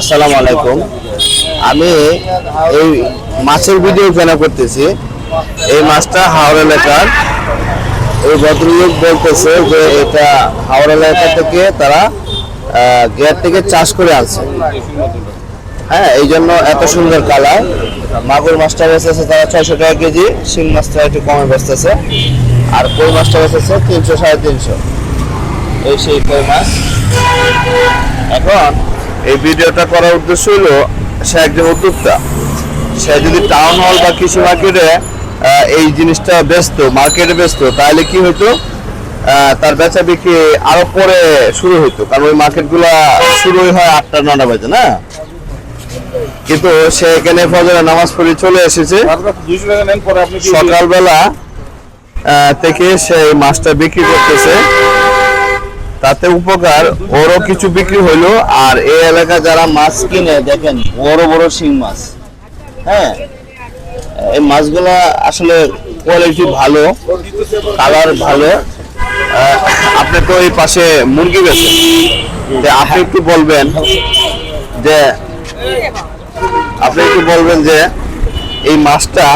আসসালামু আলাইকুম। আমি এই মাছের ভিডিও কেন করতেছি? এই মাছটা হাওড় এলাকার। এই ভদ্রলোক বলতেছে যে এটা হাওড় এলাকা থেকে তারা গেট থেকে চাষ করে আনছে। হ্যাঁ এই জন্য এত সুন্দর কালার। মাগুর মাছটা বেচতেছে তারা ছয়শো টাকা কেজি, শিং মাছটা একটু কমে বেচতেছে। আর কই মাছটা বেচতেছে? তিনশো, সাড়ে তিনশো। এই সেই কই মাছ। এখন এই ভিডিওটা করার উদ্দেশ্য হলো, সে একজন উদ্যোক্তা। সে যদি টাউন হল বা কৃষি মার্কেটে এই জিনিসটা ব্যস্ত মার্কেটে ব্যস্ত, তাহলে কি হতো তার বেচা বিক্রি আরও পরে শুরু হইতো, কারণ ওই মার্কেটগুলো শুরুই হয় আটটা নটা বাজে, না? কিন্তু সে এখানে ফজরের নামাজ পড়ে চলে এসেছে। সকালবেলা থেকে সে মাছটা বিক্রি করতেছে। তাতে উপকার, ওরও কিছু বিক্রি হইল, আর এই এলাকা যারা মাছ কিনে, দেখেন, বড় বড় শিং মাছ। হ্যাঁ? এই মাছগুলা আসলে কোয়ালিটি ভালো কালার ভালো। আপনি তো এই পাশে মুরগি বেছেন যে আপনি একটু বলবেন যে, আপনি একটু বলবেন যে, এই মাছটা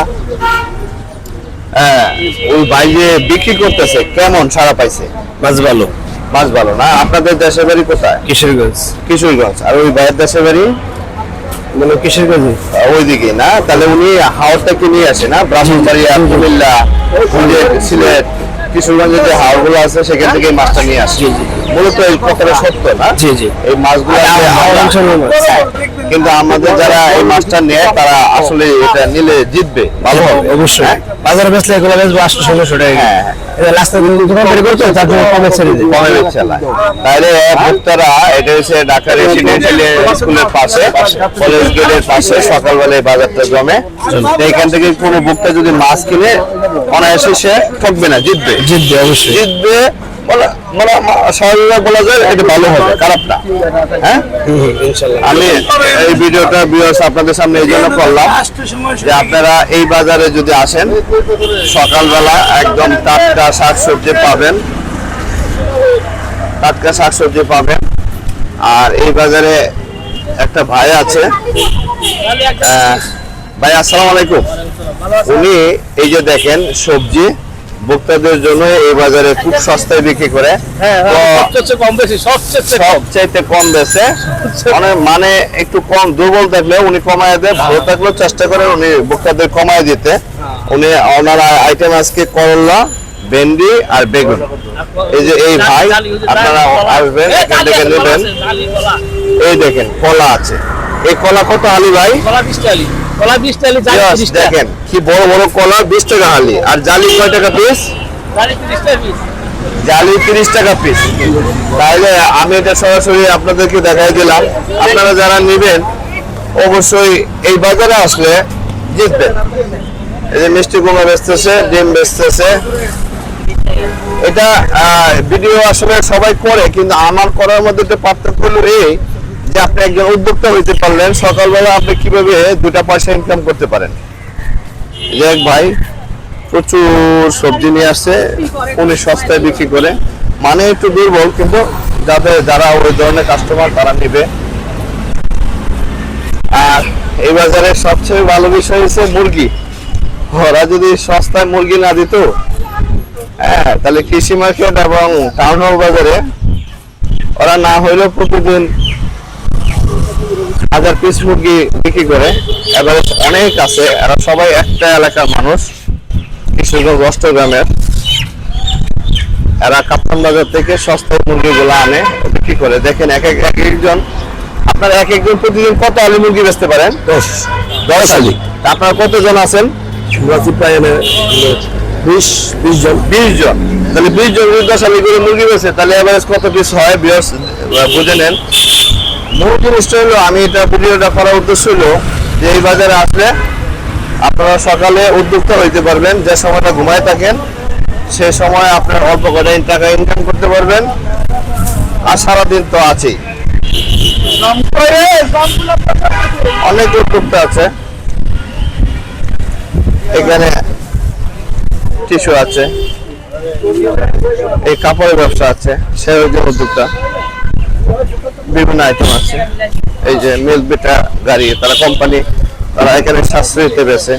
ওই বাইরে বিক্রি করতেছে, কেমন সারা পাইছে? মাছ ভালো। মাছ ভালো না? আপনাদের দেশের বাড়ি কোথায়? কিশোরগঞ্জ। কিশোরগঞ্জ। আর ওই ভাইয়ের দেশের বাড়ি? মানে কিশোরগঞ্জ। ওইদিকে না? তাহলে উনি হাওড় থেকে নিয়ে আসে না? ব্রাহ্মণবাড়িয়া কুমিল্লা সিলেট সিলেট। কিশোরগঞ্জে যে হাওড়গুলো আছে সেখান থেকে মাছটা নিয়ে আসে। মূলত এই কথাটা সত্য না? জি, জি। এই মাছগুলো যে হাওড়। কিন্তু আমাদের যারা এই মাছটা নেয় তারা আসলে এটা নিলে জিতবে। ভালো হবে। অবশ্যই। হ্যাঁ? বাজারে বেচলে এগুলো বেচবো আটশো ষোলোশো টাকা। হ্যাঁ, এটা রাস্তায় দোকানদারি করতো তার জন্য কমে ছেড়ে দিই। কমে বেচে তাহলে ভোক্তারা এটা হচ্ছে ঢাকা রেসিডেন্সিয়াল স্কুলের পাশে কলেজ গেটের পাশে সকালবেলায় বাজারটা জমে। থেকে কোনো ভোক্তা যদি মাছ কিনে অনায়াসে সে ঠকবে না জিতবে। জিতবে অবশ্যই। জিতবে বলা যায় এটা ভালো হবে খারাপ না। হ্যাঁ? আমি এই ভিডিওটা আপনাদের সামনে এই জন্য করলাম যে আপনারা এই বাজারে যদি আসেন সকালবেলা একদম টাটকা শাকসবজি পাবেন। টাটকা শাকসবজি পাবেন। আর এই বাজারে একটা ভাই আছে ভাই আসসালামু আলাইকুম। উনি এই যে দেখেন সবজি ভোক্তাদের জন্য এই বাজারে খুব সস্তায় বিক্রি করে। সবচেয়ে কম বেশি সবচেয়ে কম। বেছে মানে মানে একটু কম দুর্বল থাকলে উনি কমায় দেয় ভালো থাকলেও চেষ্টা করে উনি ভোক্তাদের কমায় দিতে। উনি ওনার আইটেম আজকে করলা ভেন্ডি আর বেগুন। এই যে এই ভাই আপনারা আসবেন এখান থেকে নেবেন। এই দেখেন কলা আছে। এই কলা কত আলি ভাই? কলা বিশ টালি কলা বিশ টালি জালি Yes, তিরিশ টাকা দেখেন কি বড় বড় কলা বিশ টাকা হালি। আর জালি কয় টাকা পিস জালি তিরিশ টাকা পিস জালি তিরিশ টাকা পিস তাহলে আমি এটা সরাসরি আপনাদেরকে দেখাই দিলাম। আপনারা যারা নেবেন অবশ্যই এই বাজারে আসলে জিতবেন। এই যে মিষ্টি কুমড়া বেচতেছে ডিম বেচতেছে। এটা ভিডিও আসলে সবাই করে কিন্তু আমার করার মধ্যে একটা পার্থক্য হলো এই যে আপনি একজন উদ্যোক্তা হইতে পারলেন, সকালবেলা আপনি কীভাবে দুটা পয়সা ইনকাম করতে পারেন? এক ভাই প্রচুর সবজি নিয়ে আসছে, উনি সস্তায় বিক্রি করে। মানে একটু দুর্বল, কিন্তু যাদের যারা ওই ধরনের কাস্টমার তারা নিবে। আর এই বাজারে সবচেয়ে ভালো বিষয় হচ্ছে মুরগি। ওরা যদি সস্তায় মুরগি না দিত হ্যাঁ তাহলে কৃষি মার্কেট এবং টাউন হল বাজারে ওরা না হইলেও প্রতিদিন হাজার পিস মুরগি বিক্রি করে এবারে অনেক আছে এরা সবাই একটা এলাকার মানুষ কিশোরগঞ্জ অষ্টগ্রামের এরা কাপ্তান বাজার থেকে সস্তা মুরগিগুলো আনে বিক্রি করে। দেখেন এক এক এক একজন আপনার এক একজন প্রতিদিন কত আলু মুরগি বেচতে পারেন? দশ। দশ আলি। আপনারা কতজন আছেন? প্রায় বিশ বিশ জন। বিশ জন। তাহলে বিশ জন দশ আলি করে মুরগি বেছে তাহলে এভারেজ কত পিস হয়? বিয়স বুঝে নেন। মূল জিনিসটা হলো, আমি এটা ভিডিওটা করার উদ্দেশ্য হলো যে এই বাজারে আসলে আপনারা সকালে উদ্যোক্তা হইতে পারবেন, যে সময়টা ঘুমায় থাকেন, সে সময় আপনার অল্প করে টাকা ইনকাম করতে পারবেন, আর সারাদিন তো আছেই। অনেক উদ্যোক্তা আছে। এখানে টিস্যু আছে, এই কাপড়ের ব্যবসা আছে, সে উদ্যোক্তা। বিভিন্ন আইটেম আছে। এই যে মিল্ক বেটা গাড়ি তারা কোম্পানি তারা এখানে সাশ্রয়ীতে বেছে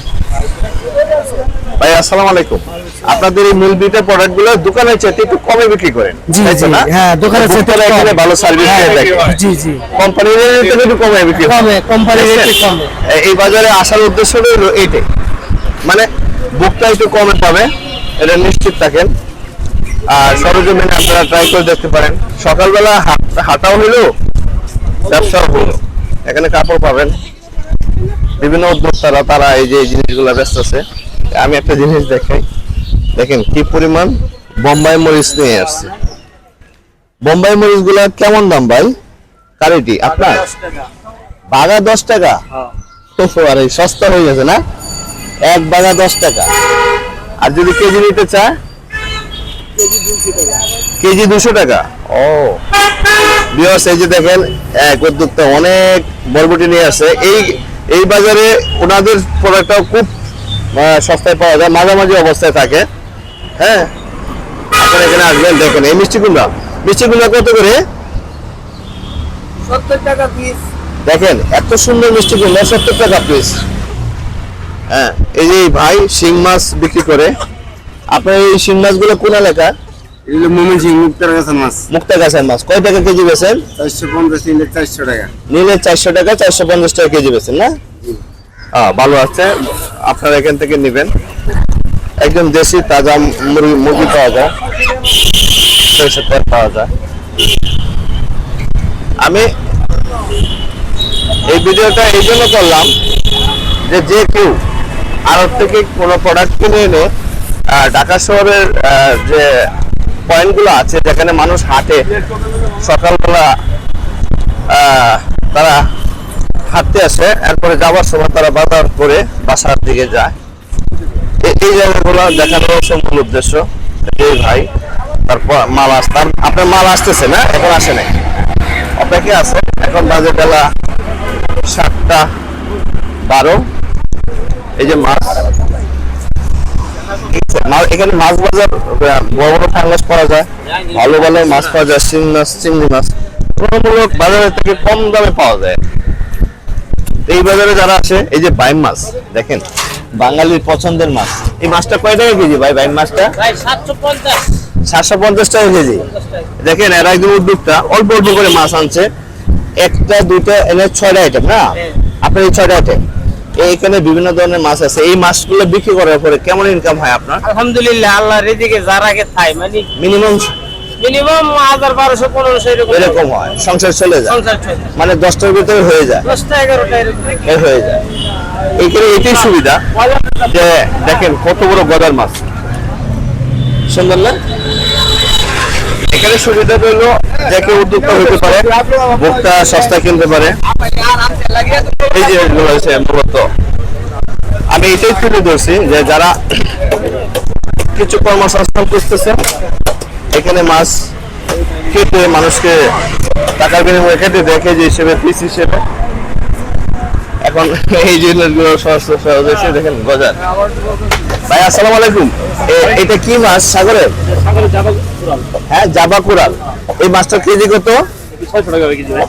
ভাই আসসালামু আলাইকুম। আপনাদের এই মিল্ক বিটার প্রোডাক্টগুলো দোকানের চেয়ে একটু কমে বিক্রি করেন জি, জি, হ্যাঁ, কম। এখানে ভালো সার্ভিস হ্যাঁ, দিয়ে থাকে জি জি। কোম্পানির থেকে একটু কমে বিক্রি কমে কোম্পানির রেটে কমে। এই বাজারে আসার উদ্দেশ্য হলো এইটাই। মানে বুকটা একটু কমে পাবে এটা নিশ্চিত থাকেন। আর সরজমিনে আপনারা ট্রাই করে দেখতে পারেন। সকালবেলা হাট- হাঁটাও হইল ব্যবসাও হলো। এখানে কাপড় পাবেন। বিভিন্ন উদ্যোক্তারা, তারা এই যে এই জিনিসগুলো ব্যস্ত আছে। আমি একটা জিনিস দেখাই। দেখেন কি পরিমাণ বোম্বাই মরিচ নিয়ে আসছে। বোম্বাই মরিচগুলা কেমন দাম ভাই? কারিটি, আপনার? বাগা দশ টাকা? তো আরে সস্তা হয়ে গেছে না? এক বাগা দশ টাকা। আর যদি কেজি নিতে চায়? কেজি দুশো টাকা? ও। বিয়স এই যে দেখেন এক উদ্যোক্তা অনেক বরবটি নিয়ে আসে। এই এই বাজারে ওনাদের প্রোডাক্টটাও খুব সস্তায় পাওয়া যায় মাঝামাঝি অবস্থায় থাকে। হ্যাঁ? আপনারা এখানে আসবেন দেখেন এই মিষ্টি কুমড়া। মিষ্টি কুমড়া কত করে? সত্তর টাকা পিস দেখেন এত সুন্দর মিষ্টি কুমড়া সত্তর টাকা পিস হ্যাঁ এই যে ভাই শিং মাছ বিক্রি করে। আপনার এই শিং মাছগুলো কোন এলাকা এগুলো মুক্তার মাছ। গাছের মাছ। কয় টাকা কেজি বেছেন চারশো পঞ্চাশ নিলে চারশো টাকা। নিলে চারশো টাকা চারশো পঞ্চাশ টাকা কেজি বেছেন না? হ্যাঁ ভালো আছে। আপনারা এখান থেকে নেবেন। একদম দেশি তাজা মুরগি মুরগি পাওয়া যায়। সরিষার তেল পাওয়া যায়। আমি এই ভিডিওটা এই জন্য করলাম যে যে কেউ আড়ত থেকে কোনো প্রোডাক্ট কিনে এনে ঢাকা শহরের যে পয়েন্টগুলো আছে যেখানে মানুষ হাঁটে। সকালবেলা তারা হাঁটতে আসে, এরপরে যাওয়ার সময় তারা বাজার করে বাসার দিকে যায়। এই জায়গাগুলো দেখানোর সম্পূর্ণ উদ্দেশ্য। এই ভাই, তারপর মাল আসতাম আপনার মাল আসতেছে না? এখন আসে নাই। অপেক্ষা আছে। এখন বাজে বেলা সাতটা বারো। এই যে মাছ এখানে মাছ বাজার বড় বড় ফাঙ্গাস পাওয়া যায়। ভালো ভালো মাছ পাওয়া যায় শিং মাছ চিংড়ি মাছ। তুলনামূলক বাজারের থেকে কম দামে পাওয়া যায়। এই বাজারে যারা আসে এই যে বাইম মাছ দেখেন বাঙালির পছন্দের মাছ। এই মাছটা কয় টাকা কেজি ভাই বাইম মাছটা? সাতশো পঞ্চাশ। টাকা কেজি। দেখেন এরা একদম উদ্যোক্তা অল্প অল্প করে মাছ আনছে। একটা দুইটা এনে ছয়টা আইটেম না? আপনার এই ছয়টা আইটেম এইখানে বিভিন্ন ধরনের মাছ আছে। এই মাছগুলো বিক্রি করার পরে কেমন ইনকাম হয় আপনার? আলহামদুলিল্লাহ আল্লাহ রেদিকে যার আগে খাই মানে মিনিমাম মিনিমাম হাজার বারোশো পনেরোশো এরকম এরকম হয়। সংসার চলে যায়। সংসার চলে মানে দশটার ভিতরে হয়ে যায়। দশটা এগারোটা এরকম হয়ে। যায়। এইখানে এটাই সুবিধা যে দেখেন কত বড় গদার মাছ। সুন্দর না? এখানে সুবিধা হলো যে কেউ উদ্যোক্তা হতে পারে, ভোক্তা সস্তা কিনতে পারে। এই যে এগুলো মূলত। আমি এটাই তুলে ধরছি যে যারা কিছু কর্মসংস্থান করতেছে এখানে মাছ কেটে মানুষকে টাকার বিনিময়ে কেটে দেখে যে হিসেবে, পিস হিসেবে। এখন এই জিনিসগুলো সহজ সহজ হয়েছে দেখেন গজার ভাই আসসালামু আলাইকুম। এটা কি মাছ? সাগরের? হ্যাঁ জাবা কুরাল এই মাছটা কেজি কত? ছয়শো টাকা কেজি ভাই।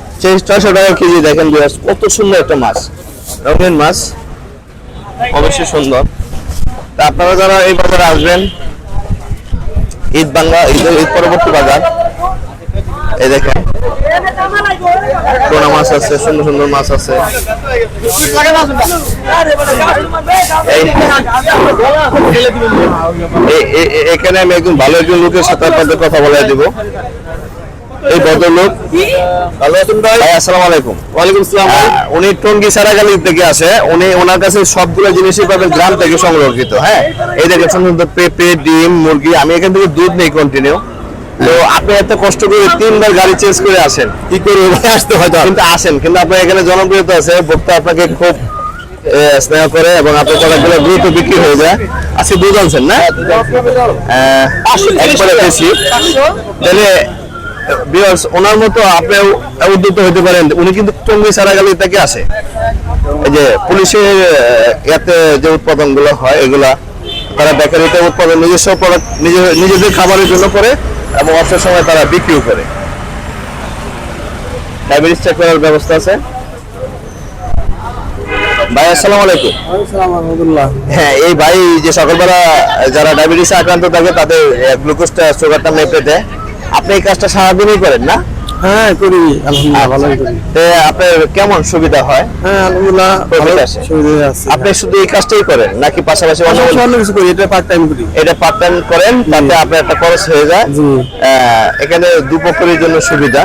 ছয়শো টাকা কেজি দেখেন কত সুন্দর একটা মাছ। রঙিন মাছ অবশ্যই সুন্দর। তা আপনারা যারা এই বাজারে আসবেন ঈদ বাংলা ঈদ ঈদ পরবর্তী বাজার এই দেখেন। পোনা মাছ আছে সুন্দর সুন্দর মাছ আছে। এখানে আমি একজন ভালো একজন লোকের সাথে আপনাদের কথা বলে দিব। এই ভদ্রলোক। ভালো আছেন ভাই? আসসালামু আলাইকুম। ওয়ালাইকুম আসসালাম উনি টঙ্গী সারাগালি থেকে আসে। উনি ওনার কাছে সবগুলো জিনিসই পাবেন গ্রাম থেকে সংরক্ষিত হ্যাঁ? এই দেখেন সুন্দর পেঁপে ডিম মুরগি আমি এখান থেকে দুধ নেই কন্টিনিউ তো আপনি এত কষ্ট করে তিনবার গাড়ি চেঞ্জ করে আসেন। কি করে আসতে হয়তো কিন্তু আসেন কিন্তু আপনার এখানে জনপ্রিয়তা আছে ভোক্তা আপনাকে খুব স্নেহ করে এবং আপনার প্রোডাক্টগুলো দ্রুত বিক্রি হয়ে যায়। আজকে দুধ আনছেন না? একবারে বেশি। তাহলে ভিউয়ার্স ওনার মতো আপনিও উদ্যুত হতে পারেন। উনি কিন্তু টঙ্গি সারাগালি থেকে আসে। এই যে পুলিশের ইয়াতে যে উৎপাদনগুলো হয় এগুলা তারা বেকারিতে উৎপাদন নিজস্ব প্রোডাক্ট নিজেদের খাবারের জন্য করে। এবং অবসর সময় তারা বিক্রিও করে। ডায়াবেটিস চেক করার ব্যবস্থা আছে? ভাই আসসালামু আলাইকুম। হ্যাঁ এই ভাই যে সকালবেলা যারা ডায়াবেটিস আক্রান্ত থাকে তাদের গ্লুকোজটা সুগারটা মেপে দেয়। আপনি এই কাজটা সারাদিনই করেন না? হ্যাঁ করি আলহামদুলিল্লাহ ভালোই করি। আপনার কেমন সুবিধা হয়? হ্যাঁ আলহামদুলিল্লাহ ভালো সুবিধা আছে। আপনি শুধু এই কাজটাই করেন নাকি পাশাপাশি অন্য পাশাপাশি অন্য কিছু করি এটা পার্ট টাইম করি। এটা পার্ট টাইম করেন তাতে আপনার একটা খরচ হয়ে যায়। এখানে দুপক্ষের জন্য সুবিধা।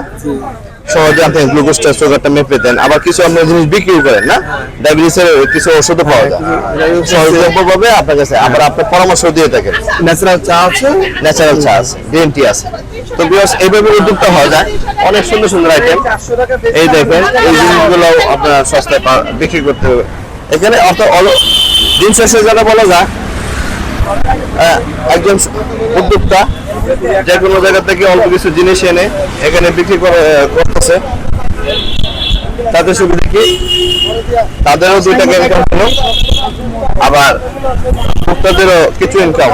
সহজে আপনি গ্লুকোজটা সুগারটা মেপে দেন। আবার কিছু অন্য জিনিস বিক্রি করেন না? ডায়াবেটিসের কিছু ওষুধও পাওয়া যায়। সহজলভ্যভাবে আপনার কাছে আবার আপনার পরামর্শ দিয়ে থাকেন। ন্যাচারাল চা আছে। ন্যাচারাল চা আছে গ্রিন টি আছে। তো বিকজ এইভাবে উদ্যোক্তা হওয়া যায়। অনেক সুন্দর সুন্দর আইটেম এই দেখেন, এই জিনিসগুলো আপনার সস্তায় বিক্রি করতে হবে। এখানে অল- দিন শেষে যারা বলা যায় একজন উদ্যোক্তা যে কোনো জায়গা থেকে অল্প কিছু জিনিস এনে এখানে বিক্রি করে করতেছে। তাতে সুবিধা কি? তাদেরও দুই টাকা ইনকাম হলো। আবার ভোক্তাদেরও কিছু ইনকাম